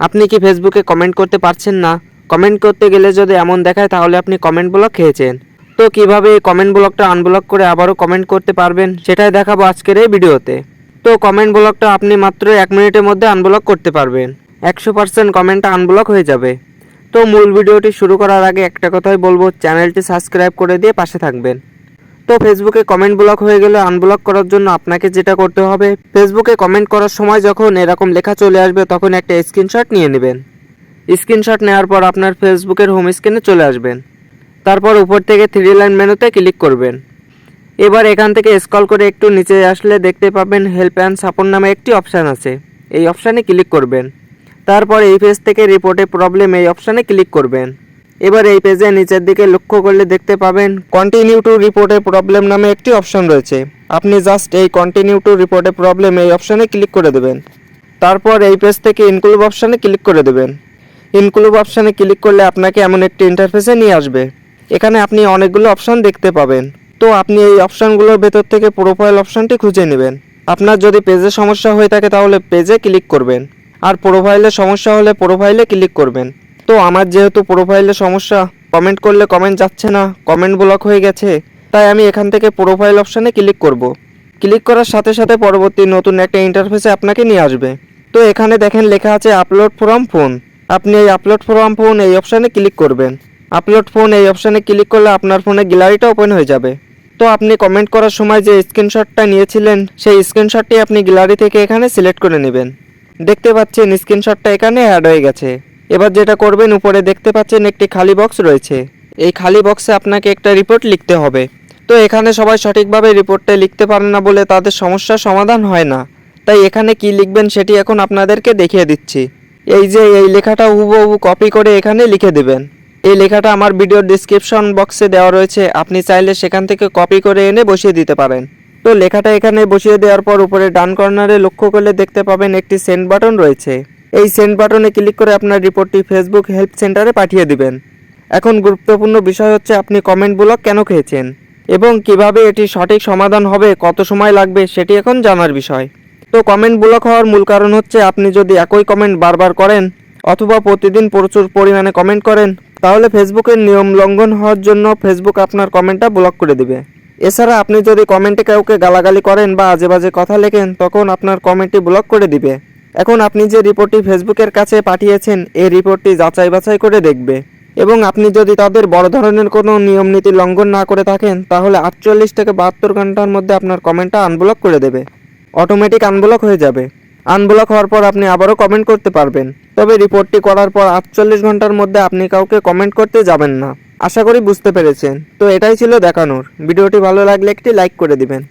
আপনি কি ফেসবুকে কমেন্ট করতে পারছেন না? কমেন্ট করতে গেলে যদি এমন দেখায় তাহলে আপনি কমেন্ট ব্লক খেয়েছেন। তো কীভাবে এই কমেন্ট ব্লকটা আনব্লক করে আবারও কমেন্ট করতে পারবেন সেটাই দেখাবো আজকের এই ভিডিওতে। তো কমেন্ট ব্লকটা আপনি মাত্র এক মিনিটের মধ্যে আনব্লক করতে পারবেন। একশো পার্সেন্ট কমেন্টটা আনব্লক হয়ে যাবে। তো মূল ভিডিওটি শুরু করার আগে একটা কথাই বলব, চ্যানেলটি সাবস্ক্রাইব করে দিয়ে পাশে থাকবেন। তো ফেসবুকে কমেন্ট ব্লক হয়ে গেলে আনব্লক করার জন্য আপনাকে যেটা করতে হবে, ফেসবুকে কমেন্ট করার সময় যখন এরকম লেখা চলে আসবে তখন একটা স্ক্রিনশট নিয়ে নেবেন। স্ক্রিনশট নেওয়ার পর আপনার ফেসবুকের হোম স্ক্রিনে চলে আসবেন। তারপর উপর থেকে থ্রি লাইন মেনুতে ক্লিক করবেন। এবার এখান থেকে স্ক্রল করে একটু নিচে আসলে দেখতে পাবেন হেল্প অ্যান্ড সাপোর্ট নামে একটি অপশান আছে। এই অপশানে ক্লিক করবেন। তারপর এই পেজ থেকে রিপোর্টে প্রবলেম এই অপশানে ক্লিক করবেন। এবার এই পেজে নিচের দিকে লক্ষ্য করলে দেখতে পাবেন কন্টিনিউ টু রিপোর্টে প্রবলেম নামে একটি অপশন রয়েছে। আপনি জাস্ট এই কন্টিনিউ টু রিপোর্টে প্রবলেম এই অপশানে ক্লিক করে দেবেন। তারপর এই পেজ থেকে ইনক্লুড অপশানে ক্লিক করে দেবেন। ইনক্লুড অপশানে ক্লিক করলে আপনাকে এমন একটি ইন্টারফেসে নিয়ে আসবে। এখানে আপনি অনেকগুলো অপশান দেখতে পাবেন। তো আপনি এই অপশানগুলোর ভেতর থেকে প্রোফাইল অপশানটি খুঁজে নেবেন। আপনার যদি পেজে সমস্যা হয়ে থাকে তাহলে পেজে ক্লিক করবেন। আর প্রোফাইলে সমস্যা হলে প্রোফাইলে ক্লিক করবেন। তো আমার যেহেতু প্রোফাইলে সমস্যা কমেন্ট করলে কমেন্ট যাচ্ছে না কমেন্ট ব্লক হয়ে গেছে, তাই আমি এখান থেকে প্রোফাইল অপশানে ক্লিক করব। ক্লিক করার সাথে সাথে পরবর্তী নতুন একটা ইন্টারফেসে আপনাকে নিয়ে আসবে। তো এখানে দেখেন লেখা আছে আপলোড ফ্রম ফোন আপনি এই আপলোড ফ্রম ফোন এই অপশানে ক্লিক করবেন। আপলোড ফোন এই অপশানে ক্লিক করলে আপনার ফোনে গ্যালারিটা ওপেন হয়ে যাবে। তো আপনি কমেন্ট করার সময় যে স্ক্রিনশটটা নিয়েছিলেন, সেই স্ক্রিনশটটি আপনি গ্যালারি থেকে এখানে সিলেক্ট করে নেবেন। দেখতে পাচ্ছেন স্ক্রিনশটটা এখানে অ্যাড হয়ে গেছে। এবার যেটা করবেন, উপরে দেখতে পাচ্ছেন একটি খালি বক্স রয়েছে। এই খালি বক্সে আপনাকে একটা রিপোর্ট লিখতে হবে। তো এখানে সবাই সঠিকভাবে রিপোর্টটা লিখতে পারে না বলে তাদের সমস্যার সমাধান হয় না। তাই এখানে কি লিখবেন সেটি এখন আপনাদেরকে দেখিয়ে দিচ্ছি। এই যে এই লেখাটা হুবহু কপি করে এখানে লিখে দেবেন। এই লেখাটা আমার ভিডিওর ডিসক্রিপশন বক্সে দেওয়া রয়েছে। আপনি চাইলে সেখান থেকে কপি করে এনে বসিয়ে দিতে পারেন। তো লেখাটা এখানে বসিয়ে দেওয়ার পর উপরে ডান কর্নারে লক্ষ্য করলে দেখতে পাবেন একটি সেন্ড বাটন রয়েছে। এই সেন্ড বাটনে ক্লিক করে আপনার রিপোর্টটি ফেসবুক হেল্প সেন্টারে পাঠিয়ে দিবেন। এখন গুরুত্বপূর্ণ বিষয় হচ্ছে আপনি কমেন্ট ব্লক কেন খেয়েছেন? এবং কীভাবে এটি সঠিক সমাধান হবে, কত সময় লাগবে, সেটি এখন জানার বিষয়। তো কমেন্ট ব্লক হওয়ার মূল কারণ হচ্ছে আপনি যদি একই কমেন্ট বারবার করেন, অথবা প্রতিদিন প্রচুর পরিমাণে কমেন্ট করেন, তাহলে ফেসবুকের নিয়ম লঙ্ঘন হওয়ার জন্য ফেসবুক আপনার কমেন্টটা ব্লক করে দিবে। এছাড়া আপনি যদি কমেন্টে কাউকে গালাগালি করেন বা আজে বাজে কথা লেখেন, তখন আপনার কমেন্টটি ব্লক করে দিবে। এখন আপনি যে রিপোর্টটি ফেসবুকের কাছে পাঠিয়েছেন এই রিপোর্টটি যাচাই বাছাই করে দেখবে। এবং আপনি যদি তাদের বড় ধরনের কোনো নিয়ম নীতি লঙ্ঘন না করে থাকেন, তাহলে আটচল্লিশ থেকে বাহাত্তর ঘণ্টার মধ্যে আপনার কমেন্টটা আনব্লক করে দেবে। অটোমেটিক আনব্লক হয়ে যাবে। আনব্লক হওয়ার পর আপনি আবারও কমেন্ট করতে পারবেন। তবে রিপোর্টটি করার পর আটচল্লিশ ঘণ্টার মধ্যে আপনি কাউকে কমেন্ট করতে যাবেন না। আশা করি বুঝতে পেরেছেন। তো এটাই ছিল দেখানোর। ভিডিওটি ভালো লাগলে একটি লাইক করে দিবেন।